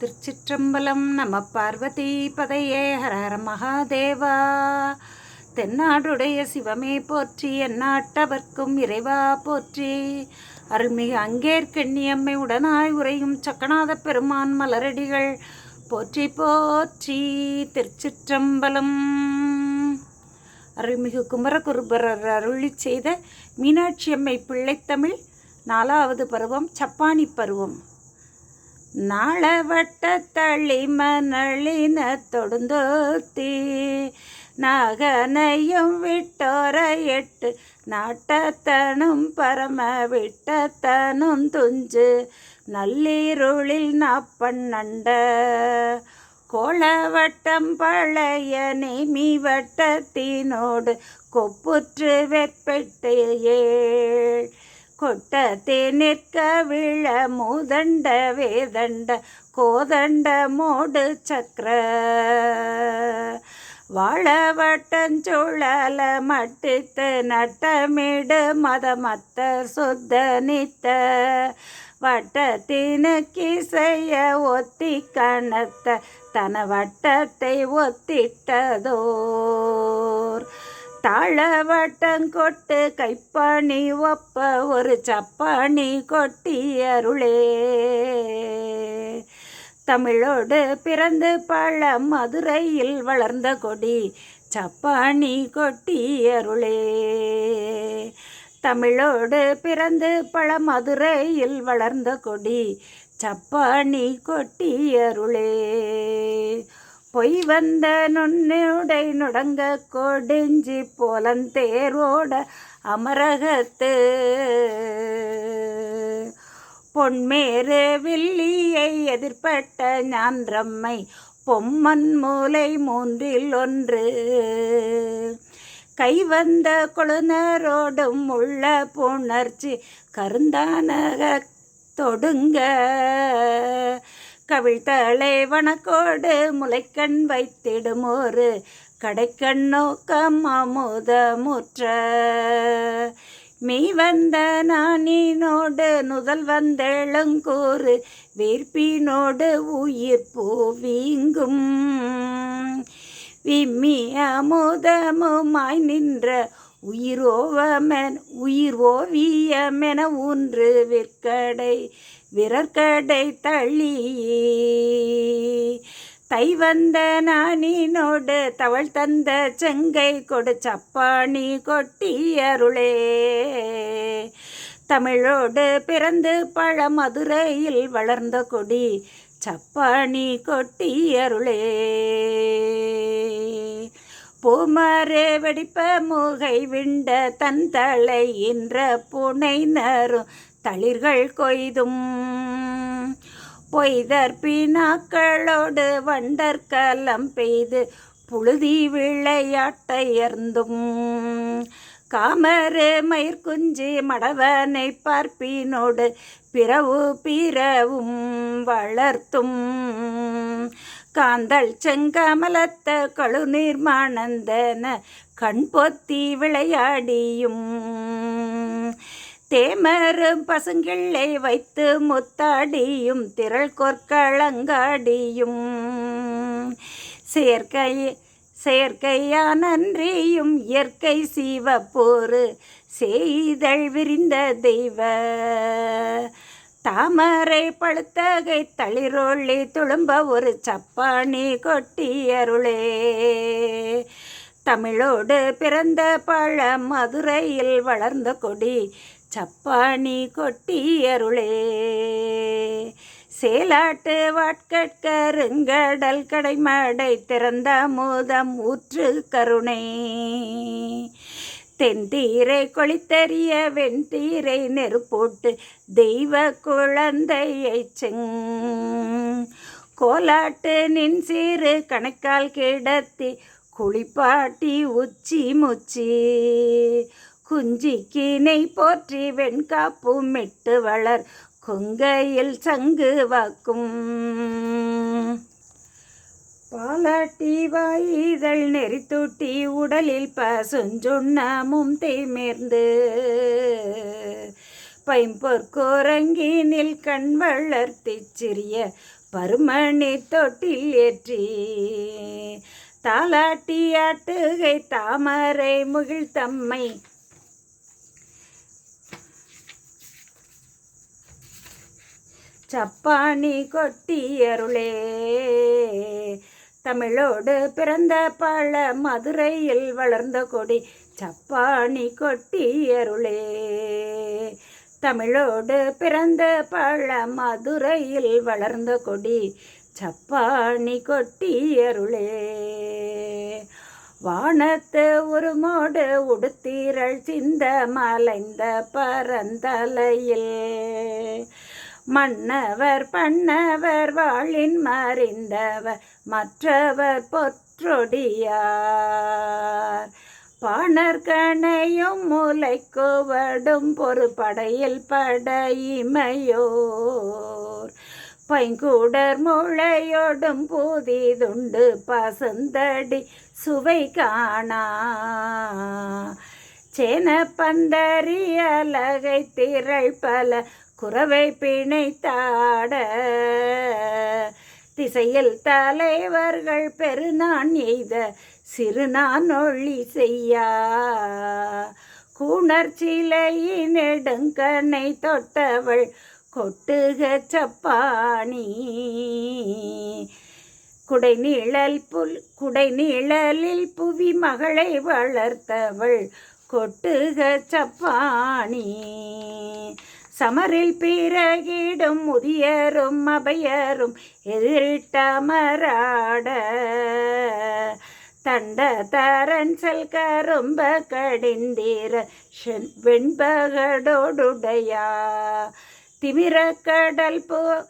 திருச்சிற்றம்பலம் நம பார்வதி பதையே ஹரஹர மகாதேவா. தென்னாடுடைய சிவமே போற்றி எந்நாட்டவர்க்கும் இறைவா போற்றி. அருள்மிகு அங்கேற்கண்ணியம்மை உடனாய் உரையும் சக்கநாத பெருமான் மலரடிகள் போற்றி போற்றி. திருச்சிற்றம்பலம். அருள்மிகு குமரகுருபரர் அருளி செய்த மீனாட்சி அம்மை பிள்ளைத்தமிழ் நாலாவது பருவம் சப்பானி பருவம். நாளவட்ட தளிம நளின தொடுந்தோத்தி நாகனையும் விட்டோர எட்டு நாட்டத்தனும் பரம விட்டத்தனும் துஞ்சு நல்லீருளில் நாப்பண்ணண்ட கோளவட்டம் பழைய நேமி வட்டத்தினோடு கொப்புற்று வெற்பெட்டு ஏழ் கொட்ட நிற்க விழ மூதண்ட வேதண்ட கோதண்ட மோடு சக்கர. வாழவட்டஞ்சுழல மட்டித்து நட்டமிடு மதமத்த சுத்தனித்த வட்டத்தினுக்கு செய்ய ஒத்தி கணத்த தன வட்டத்தை ஒத்திட்டதோர். தாழவட்டங்கொட்டு கைப்பாணி ஒப்ப ஒரு சப்பாணி கொட்டியருளே தமிழோடு பிறந்து பழ மதுரையில் வளர்ந்த கொடி சப்பாணி கொட்டி அருளே. தமிழோடு பிறந்து பழ மதுரையில் வளர்ந்த கொடி சப்பாணி கொட்டியருளே பொய் வந்த நுண்ணுடை நுடங்க கொடிஞ்சி போலந்தேரோட அமரகத்து. பொன்மேறு வில்லியை எதிர்பட்ட ஞான்றம்மை பொம்மன் மூலை மூன்றில் ஒன்று. கைவந்த கொழுநரோடும் உள்ள புணர்ச்சி கருந்தானக தொடுங்க. கவிழ்த்தளே வனக்கோடு முளைக்கண் வைத்திடுமோரு கடைக்கண் நோக்கம் அமுதமுற்ற. மீ வந்த நானினோடு நுதல் வந்தெழுங்கூறு வீர்ப்பினோடு உயிர் பூவீங்கும். விம்மி அமுதமுமாய் நின்ற உயிரோவமென் உயிர் ஓவியமென ஊன்று விற்கடை விரற்கடை தள்ளியே தை வந்த நானினோடு தவள் தந்த செங்கை கொடு சப்பாணி கொட்டியருளே தமிழோடு பிறந்து பழ மதுரையில் வளர்ந்த கொடி சப்பாணி கொட்டியருளே பூமாரே வெடிப்ப மூகை விண்ட தன் தலை என்ற புனை நரும் தளிர்கள் கொய்தும். பொய்தற்பினாக்களோடு வண்டற்கலம் பெய்து புழுதி விளையாட்டையர்ந்தும். காமரு மயிர்குஞ்சி மடவனை பார்ப்பினோடு பிறவு பிறவும் வளர்த்தும். காந்தல் செங்கமலத்த கழு மானந்தன கண் பொத்தி விளையாடியும். தேமரும் பசுங்கிள்ளை வைத்து முத்தாடியும் திரள் கொற்களங்காடியும் செயற்கை செயற்கையா நன்றியும் இயற்கை சிவப்போரு செய்தல் விரிந்த தெய்வ. தாமரை பழுத்தகை தளிரொள்ளி துளும்ப ஒரு சப்பாணி கொட்டியருளே தமிழோடு பிறந்த பழ மதுரையில் வளர்ந்த கொடி சப்பாணி கொட்டியருளே சேலாட்டு வாட்கட்கருங்கடல் கடைமடை திறந்த மோதம் ஊற்று கருணை. தென்தீரை கொளித்தெறிய வெண்தீரை நெருப்போட்டு தெய்வ குழந்தையை செங். கோலாட்டு நின் சீறு கணக்கால் கிடத்தி குளிப்பாட்டி உச்சி முச்சி. குஞ்சிக்கினை போற்றி வெண்காப்பும் மிட்டு வளர். கொங்கையில் சங்கு வாக்கும். பாலாட்டி வாயிதழ் நெறித்தூட்டி உடலில் பசுஞ்சுண்ணமும் தேமேர்ந்து. பைம்பொற்கோரங்கினில் கண் வளர்த்திச் சிறிய பருமணி தொட்டில் ஏற்றி. தாலாட்டி ஆட்டுகை தாமரை முகிழ்தம்மை சப்பாணி கொட்டியருளே தமிழோடு பிறந்த பல மதுரையில் வளர்ந்த கொடி சப்பாணி கொட்டியருளே தமிழோடு பிறந்த பல மதுரையில் வளர்ந்த கொடி சப்பாணி கொட்டியருளே வானத்து உருமோடு உடுத்தீரள் சிந்த மலைந்த பரந்தலையில் மன்னவர் பண்ணவர் வாழின் மறிந்தவர் மற்றவர் பொற்றொடியார். பாணர்கனையும் முளைக்குவடும் பொறுப்படையில் படையிமையோர். பைங்கூடர் முளையோடும் பூதிதுண்டு பசுந்தடி சுவை காணா. சேன பந்தரி அலகை திரள் பல குறவை பிணைத்தாட திசையில் தலைவர்கள் பெருநான் எய்த சிறுநான் ஒளி செய்யா. கூணர்ச்சிலையினெடுங்கனை தொட்டவள் கொட்டுக சப்பாணி. குடைநிழல் புல் குடைநிழலில் புவி மகளை வளர்த்தவள் கொட்டுக சப்பாணி. சமரில் பிறகிடும் முதியரும் அபயரும் எதிரிட்டமராட தண்ட தரன் செல் கரும்ப கடிந்தீர வெண்பகடோடுடையா. திமிர கடல் போ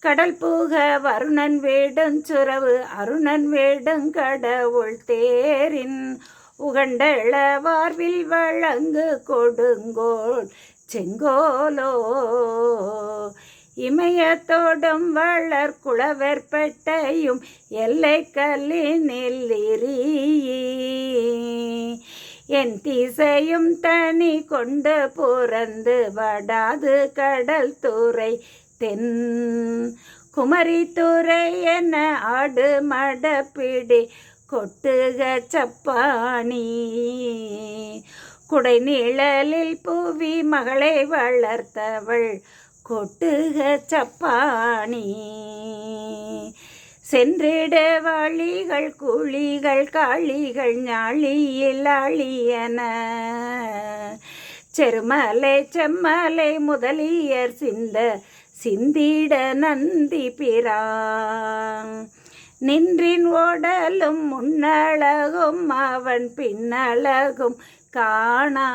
கடல் பூக வருணன் வேடும் சுரவு அருணன் வேடும் கடவுள் தேரின். உகண்டள வார்வில் வழங்கு கொடுங்கோள் செங்கோலோ. இமயத்தோடும் வளர் குளவர்பட்டையும் எல்லை கல்லினில் என் திசையும் தனி கொண்டு புறந்து வடாது கடல் துறை தென். குமரி துறை என ஆடு மடப்பிடி கொட்டுக சப்பானி குடை நிழலில் புவி மகளை வளர்த்தவள் கொட்டுக சப்பாணி சென்றிட வழிகள் குழிகள் காளிகள் ஞாழியில் அழியன செருமலை செம்மலை முதலியர் சிந்த சிந்திட நந்தி பிரான். நின்றின் ஓடலும் முன்னழகும் அவன் பின்னழகும் காணா.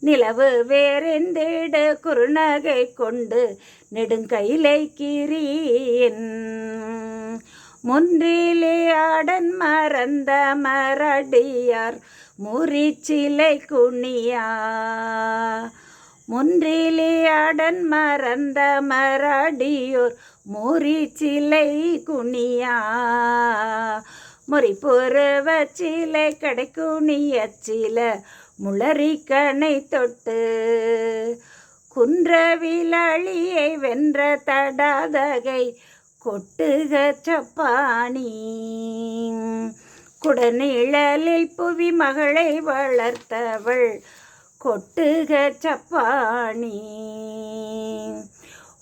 நிலவு வேறெந்திடு குறுநகை கொண்டு நெடுங்கையிலை கிரியின் முன்றிலே ஆடன் மறந்த மரடியார் முறிச்சிலை குனியா. முன்றிலியாடன் மறந்த மரடியோர் முறிச்சிலை குனியா. முறிப்புறவ சிலை கடைக்குனியச்சில முளரிக்கணை தொட்டு. குன்ற குன்றவிலளியை வென்ற தடாதகை கொட்டுக சப்பாணி குடநிழலில் புவி மகளை வளர்த்தவள் கொட்டுக சப்பாணி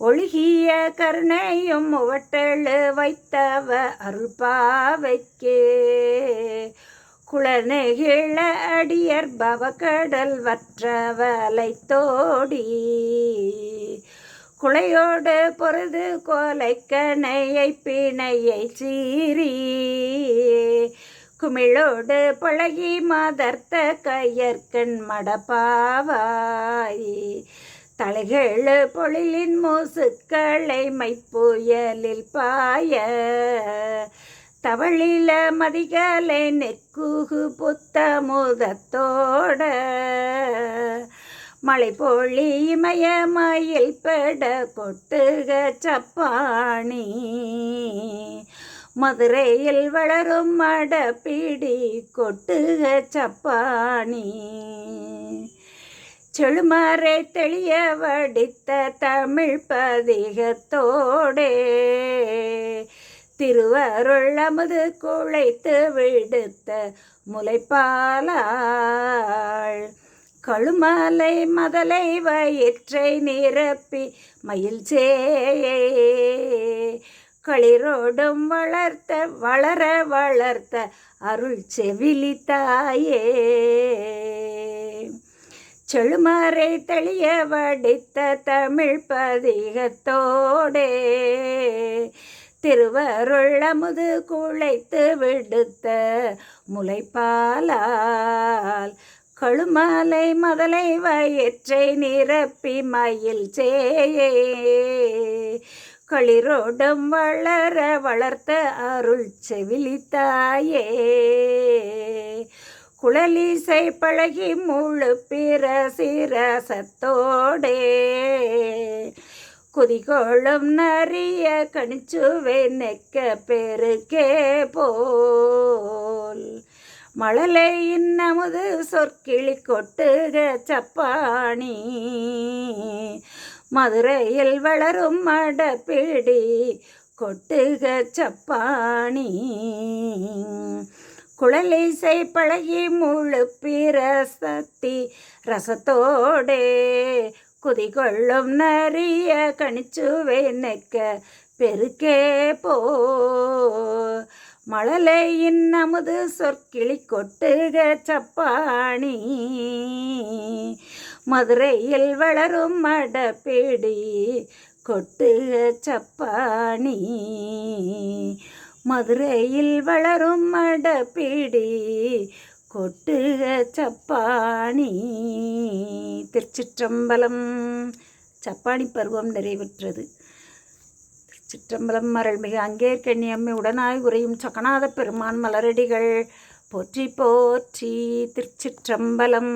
ஒழுகிய கருணையும் முவட்டெழு வைத்தவ அருள்பாவைக்கே. குளநெகிழ அடியர் பவக்கடல் வற்றவலை தோடி குளையோடு பொருது கோலைக்கணையை பிணையை சீரி குமிழோடு பழகி மதர்த்த கையற்கண் மடப்பாவாய். தலைகேழு பொழிலின் மூசுக்களை மைப்புயலில் பாய. தவழில மதிகளை நெக்குகு புத்த முதத்தோட மழை பொழி இமயமயில் பெட கொட்டுக சப்பாணி. மதுரையில் வளரும் மடப்பிடி கொட்டுக சப்பாணி. செழுமறை தெளிய வடித்த தமிழ் பதிகத்தோடே. திருவருள் அமுது குழைத்து விடுத்த முளைப்பாலாள் கழுமலை மதலை வயிற்றை நிரப்பி மயில் சேயே. களிரோடும் வளர்த்த வளர வளர்த்த அருள் செவிலி தாயே. செழுமறை தெளிய வடித்த தமிழ் பதிகத்தோடே திருவருள் அமுது குழைத்து விடுத்த முளைப்பாலால் கழுமலை மதலை வயிற்றை நிரப்பி மயில் சேயே களிரோடும் வளர வளர்த்த அருள் செவிலித்தாயே குழலிசை பழகி முழு பிற சிரசத்தோடே குதிகோளம் நிறைய கணிச்சுவே நெக்க பெருக்கே போல். மழலை இன்னமுது சொற்கிளி கொட்டுக சப்பாணி. மதுரையில் வளரும் மடப்பிடி கொட்டுக சப்பாணி. குழலிசை பழகி முழு பிரசத்தி ரசத்தோடே குதிகொள்ளும் நறிய கணிச்சுவே நெக்க பெருக்கே போ. மழலையின் நமது சொற்கிளி கொட்டுக சப்பாணி. மதுரையில் வளரும் மடப்பிடி கொட்டுக சப்பாணி. மதுரையில் வளரும் மடப்பிடி கொட்டுக சப்பாணி. திருச்சிற்றம்பலம் சப்பானி பருவம் நிறைவேற்றது. திருச்சிற்றம்பலம் அருள்மிகு அங்கேற்கண்ணி அம்மை உடனாய் உரையும் சகநாத பெருமான் மலரடிகள். போற்றி போற்றி திருச்சிற்றம்பலம்.